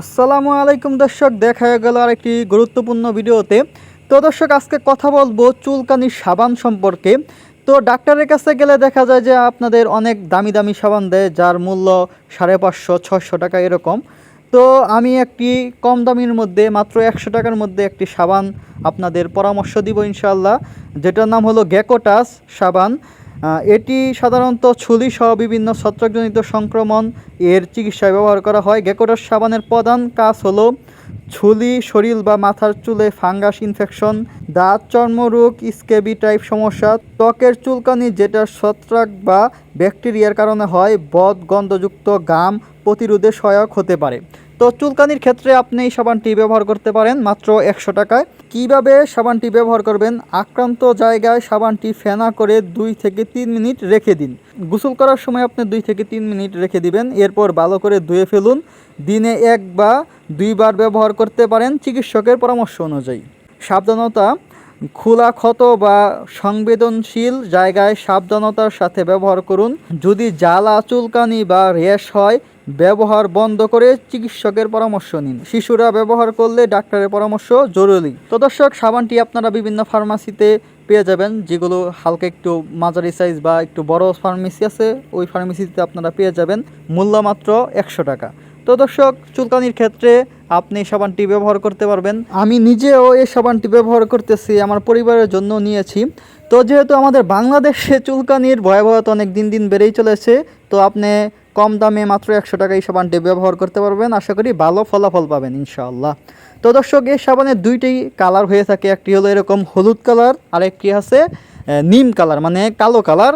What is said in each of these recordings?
আসসালামু আলাইকুম দর্শক, দেখা গেল আর একটি গুরুত্বপূর্ণ ভিডিওতে। তো দর্শক, আজকে কথা বলব চুলকানির সাবান সম্পর্কে। তো ডাক্তারের কাছে গেলে দেখা যায় যে আপনাদের অনেক দামি দামি সাবান দেয়, যার মূল্য সাড়ে পাঁচশো ছশো টাকা এরকম। তো আমি একটি কম দামির মধ্যে, মাত্র একশো টাকার মধ্যে একটি সাবান আপনাদের পরামর্শ দিব ইনশাল্লাহ যেটার নাম হলো গ্যাকোটাস সাবান। এটি সাধারণত ছুলি সহ বিভিন্ন ছত্রাকজনিত সংক্রমণ এর চিকিৎসায় ব্যবহার করা হয়। গ্যাকোটাস সাবানের প্রধান কাজ হলো ছুলি শরীর বা মাথার চুলে ফাঙ্গাস ইনফেকশন, দাঁত, চর্মরোগ, স্কেবি টাইপ সমস্যা, ত্বকের চুলকানি যেটা ছত্রাক বা ব্যাকটেরিয়ার কারণে হয়, বদ, গন্ধযুক্ত, গাম প্রতিরোধে সহায়ক হতে পারে। তো চুলকানির ক্ষেত্রে আপনি এই সাবানটি ব্যবহার করতে পারেন মাত্র একশো টাকায়। কীভাবে সাবানটি ব্যবহার করবেন? আক্রান্ত জায়গায় সাবানটি ফেনা করে দুই থেকে তিন মিনিট রেখে দিন। গোসল করার সময় আপনি দুই থেকে তিন মিনিট রেখে দিবেন। এরপর ভালো করে ধুয়ে ফেলুন। দিনে এক বা দুইবার ব্যবহার করতে পারেন চিকিৎসকের পরামর্শ অনুযায়ী। সাবধানতা খোলা ক্ষত বা সংবেদনশীল জায়গায় সাবধানতার সাথে ব্যবহার করুন। যদি জ্বালা, চুলকানি বা র্যাশ হয়, ব্যবহার বন্ধ করে চিকিৎসকের পরামর্শ নিন। শিশুরা ব্যবহার করলে ডাক্তারের পরামর্শ জরুরি। তো দর্শক, সাবানটি আপনারা বিভিন্ন ফার্মাসিতে পেয়ে যাবেন, যেগুলো হালকা একটু মাঝারি সাইজ বা একটু বড় ফার্মেসি আছে, ওই ফার্মেসিতে আপনারা পেয়ে যাবেন। মূল্য মাত্র একশো টাকা। তো দর্শক, চুলকানির ক্ষেত্রে আপনি সাবানটি ব্যবহার করতে পারবেন। আমি নিজেও এই সাবানটি ব্যবহার করতেছি, আমার পরিবারের জন্য নিয়েছি। তো যেহেতু আমাদের বাংলাদেশে চুলকানির ভয়াবহতা অনেক দিন দিন বেড়েই চলেছে, তো আপনি কম দামে মাত্র একশো টাকা এই সাবানটি ব্যবহার করতে পারবেন। আশা করি ভালো ফলাফল পাবেন ইনশাআল্লাহ। তো দর্শক, এই সাবানের দুইটি কালার হয়ে থাকে, একটি হলো এরকম হলুদ কালার আর একটি আছে নিম কালার মানে কালো কালার।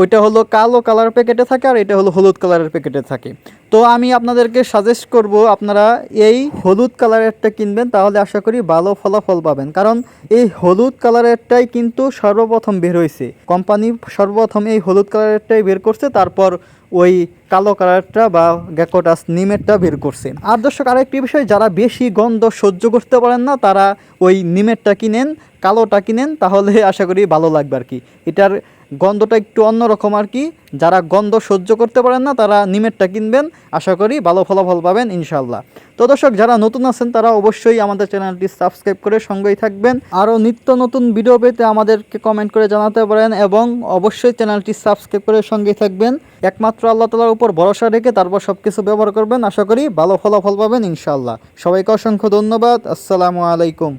ওইটা হলো কালো কালার প্যাকেটে থাকে আর এটা হলো হলুদ কালারের প্যাকেটে থাকে। তো আমি আপনাদেরকে সাজেস্ট করব আপনারা এই হলুদ কালারেরটা কিনবেন, তাহলে আশা করি ভালো ফলাফল পাবেন। কারণ এই হলুদ কালারেরটাই কিন্তু সর্বপ্রথম বের হয়েছে। কোম্পানি সর্বপ্রথম এই হলুদ কালারেরটাই বের করছে, তারপর ওই কালো কালারটা বা গ্যাকোটাস নিমেরটা বের করছে। আর দর্শক, আরেকটি বিষয়, যারা বেশি গন্ধ সহ্য করতে পারেন না, তারা ওই নিমেরটা কিনেন, কালোটা কিনেন, তাহলে আশা করি ভালো লাগবে আর কি। এটার গন্ধটা একটু অন্যরকম আর কি। যারা গন্ধ সহ্য করতে পারেন না, তারা নিমেরটা কিনবেন। আশা করি ভালো ফলাফল পাবেন ইনশাল্লাহ তো দর্শক, যারা নতুন আছেন, তারা অবশ্যই আমাদের চ্যানেলটি সাবস্ক্রাইব করে সঙ্গেই থাকবেন। আরও নিত্য নতুন ভিডিও পেতে আমাদেরকে কমেন্ট করে জানাতে পারেন এবং অবশ্যই চ্যানেলটি সাবস্ক্রাইব করে সঙ্গেই থাকবেন। একমাত্র আল্লাহ তালার উপর ভরসা রেখে তারপর সব কিছু ব্যবহার করবেন। আশা করি ভালো ফলাফল পাবেন ইনশাল্লাহ সবাইকে অসংখ্য ধন্যবাদ। আসসালামু আলাইকুম।